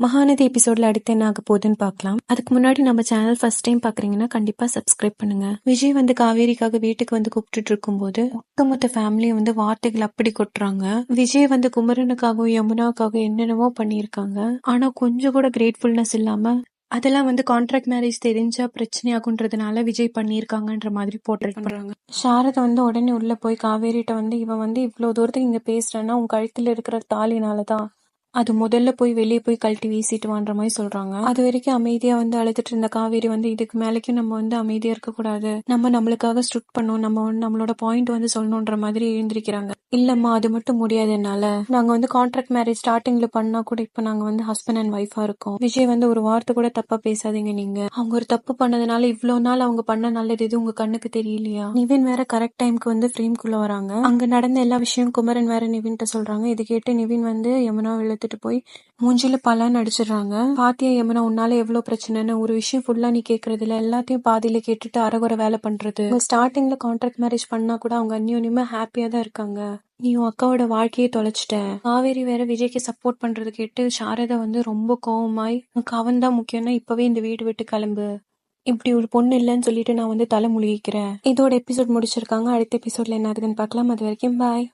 மகாநதி எபிசோட்ல அடுத்து என்ன ஆக போகுதுன்னு பார்க்கலாம். அதுக்கு முன்னாடி நம்ம சேனல் ஃபர்ஸ்ட் டைம் பாக்குறீங்கன்னா கண்டிப்பா சப்ஸ்கிரைப் பண்ணுங்க. விஜய் வந்து காவேரிக்காக வீட்டுக்கு வந்து கூப்பிட்டுட்டு இருக்கும்போது ஒட்டுமொத்த ஃபேமிலியை வந்து வார்த்தைகள் அப்படி கொட்டுறாங்க. விஜய் வந்து குமரனுக்காகவும் யமுனாக்காகவும் என்னென்னமோ பண்ணியிருக்காங்க. ஆனா கொஞ்சம் கூட கிரேட்ஃபுல்னஸ் இல்லாம அதெல்லாம் வந்து கான்ட்ராக்ட் மேரேஜ் தெரிஞ்சா பிரச்சனை ஆகுன்றதுனால விஜய் பண்ணியிருக்காங்கன்ற மாதிரி போர்ட்ரேட் பண்றாங்க. சாரதா வந்து உடனே உள்ள போய் காவேரிட்ட வந்து இவன் வந்து இவ்வளவு தூரத்துக்கு இங்க பேசுறேன்னா உன் கழுத்துல இருக்கிற தாலினாலதான் அது முதல்ல போய் வெளியே போய் கழட்டி வீசிட்டு வான்ற மாதிரி சொல்றாங்க. அது வரைக்கும் அமைதியா வந்து அழுதுட்டு இருந்த காவேரி வந்து இதுக்கு மேலேக்கும் நம்ம வந்து அமைதியா இருக்க கூடாது நம்ம நம்மளுக்காக ஸ்ட்ரிக்ட் பண்ணும் நம்ம வந்து நம்மளோட பாயிண்ட் வந்து சொல்லணுன்ற மாதிரி எழுந்திருக்கிறாங்க. இல்லம்மா அது மட்டும் முடியாது என்னால. நாங்க வந்து கான்ட்ராக்ட் மேரேஜ் ஸ்டார்டிங்ல பண்ணா கூட இப்ப நாங்க வந்து ஹஸ்பண்ட் அண்ட் ஒய்ஃபா இருக்கோம். விஜய் வந்து ஒரு வார்த்தை கூட தப்பா பேசாதீங்க நீங்க. அவங்க ஒரு தப்பு பண்ணதுனால இவ்வளவு நாள் அவங்க பண்ண நல்லது எது உங்க கண்ணுக்கு தெரியலையா? நிவின் வேற கரெக்ட் டைம்க்கு வந்து ஃப்ரேம்குள்ள வராங்க. அங்க நடந்த எல்லா விஷயம் குமரன் வேற நிவின்ட்ட சொல்றாங்க. இது கேட்டு நிவின் வந்து யமுனா இழுத்துட்டு போய் மூஞ்சில பலன் அடிச்சிடுறாங்க. பாத்தியா யமுனா உன்னால எவ்வளவு பிரச்சனைன்னு? ஒரு விஷயம் ஃபுல்லா நீ கேக்குறது இல்ல எல்லாத்தையும் பாதியில கேட்டுட்டு அரகுற வேலை பண்றது. ஸ்டார்டிங்ல கான்ட்ராக்ட் மேரேஜ் பண்ணா கூட அவங்க அந்யோன்யமா ஹாப்பியா தான் இருக்காங்க. நீ உன் அக்காவோட வாழ்க்கையை தொலைச்சிட்ட. காவேரி வேற விஜய்க்கு சப்போர்ட் பண்றது கேட்டு சாரதா வந்து ரொம்ப கோவமாய் உனக்கு அவன் தான் முக்கியம்னா இப்பவே இந்த வீடு விட்டு கிளம்பு. இப்படி ஒரு பொண்ணு இல்லைன்னு சொல்லிட்டு நான் வந்து தலை முழுகிக்கிறேன். இதோட எபிசோட் முடிச்சிருக்காங்க. அடுத்த எபிசோட்ல என்ன ஆகுதுன்னு பார்க்கலாம். அது வரைக்கும் பாய்